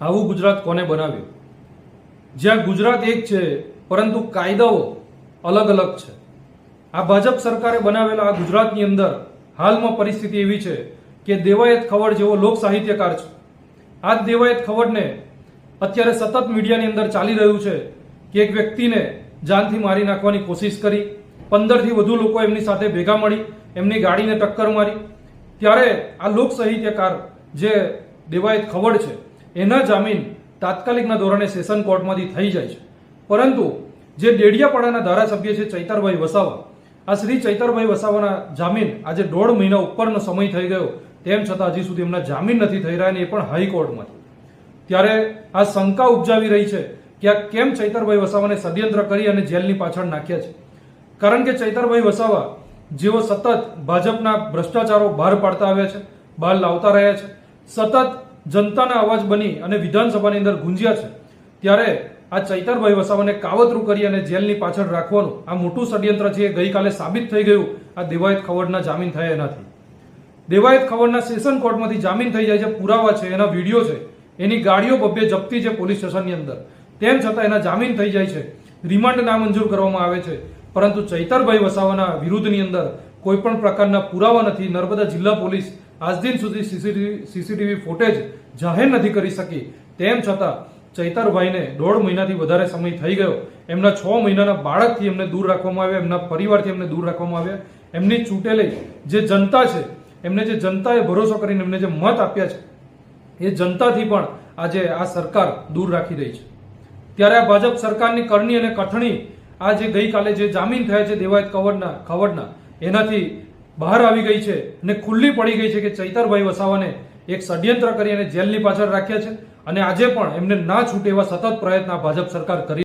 આવું ગુજરાત કોને બનાવ્યું? જ્યાં ગુજરાત એક છે, પરંતુ કાયદાઓ અલગ અલગ છે. આ ભાજપ સરકારે બનાવેલા આ ગુજરાતની અંદર હાલમાં પરિસ્થિતિ એવી છે કે દેવાયત ખવડ જેવો લોક સાહિત્યકાર છે. આ દેવાયત ખવડને અત્યારે સતત મીડિયાની અંદર ચાલી રહ્યું છે કે એક વ્યક્તિને જાનથી મારી નાખવાની કોશિશ કરી, પંદરથી વધુ લોકો એમની સાથે ભેગા મળી, એમની ગાડીને ટક્કર મારી. ત્યારે આ લોક સાહિત્યકાર જે દેવાયત ખવડ છે એના જામીન તાત્કાલિકના ધોરણે સેશન કોર્ટમાંથી થઈ જાય છે. પરંતુ જે ડેડિયાપાડાના ધારાસભ્ય છે ચૈતરભાઈ વસાવા, આ શ્રી ચૈતરભાઈ વસાવાના જામીન આજે દોઢ મહિના ઉપરનો સમય થઈ ગયો. તેમ છતાં હજી સુધી એમના જામીન નથી થઈ રહ્યા અને એ પણ હાઈકોર્ટમાંથી. ત્યારે આ શંકા ઉપજાવી રહી છે કે આ કેમ ચૈતરભાઈ વસાવાને ષડયંત્ર કરી અને જેલની પાછળ નાખ્યા છે. કારણ કે ચૈતરભાઈ વસાવા જેઓ સતત ભાજપના ભ્રષ્ટાચારો બહાર પાડતા આવ્યા છે, બહાર લાવતા રહ્યા છે. સતત જનતાના અવાજ બની અને વિધાનસભાની અંદર ગુંજ્યા છે. ત્યારે આ ચૈતરભાઈ વસાવાને કાવતરું કરી અને જેલની પાછળ રાખવાનું આ મોટું ષડયંત્ર છે એ ગઈકાલે સાબિત થઈ ગયું. આ દેવાયત ખવડના જામીન થયા એનાથી. દેવાયત ખવડના સેશન કોર્ટમાંથી જામીન થઈ જાય છે, પુરાવા છે, એના વીડિયો છે. એની ગાડીઓ બબ્બે જપ્તી છે પોલીસ સ્ટેશનની અંદર. તેમ છતાં એના જામીન થઈ જાય છે. રિમાન્ડ નામંજૂર કરવામાં આવે છે. પરંતુ ચૈતરભાઈ વસાવાના વિરુદ્ધની અંદર કોઈ પણ પ્રકારના પુરાવા નથી. નર્મદા જિલ્લા પોલીસ આજ દિન સુધી સીસીટીવી સીસીટીવી ફૂટેજ જાહેર નથી કરી શકી. તેમ છતાં, ચૈતરભાઈને દોઢ મહિનાથી વધારે સમય થઈ ગયો. એમના છ મહિનાના બાળકથી એમને દૂર રાખવામાં આવ્યા, એમના પરિવારથી એમને દૂર રાખવામાં આવ્યા. એમની ચૂંટેલી જે જનતા છે, એમને જે જનતાએ ભરોસો કરીને એમને જે મત આપ્યા છે, એ જનતાથી પણ આજે આ સરકાર દૂર રાખી રહી છે. ત્યારે આ ભાજપ સરકારની કરણી અને કથણી આ જે ગઈકાલે જે જામીન થયા છે દેવાયત કવડના ખવડના, એનાથી બહાર આવી ગઈ છે અને ખુલ્લી પડી ગઈ છે કે ચૈતરભાઈ વસાવાને એક ષડયંત્ર કરી અને જેલની પાછળ રાખ્યા છે. અને આજે પણ એમને ના છૂટે એવા સતત પ્રયત્ન ભાજપ સરકાર કરી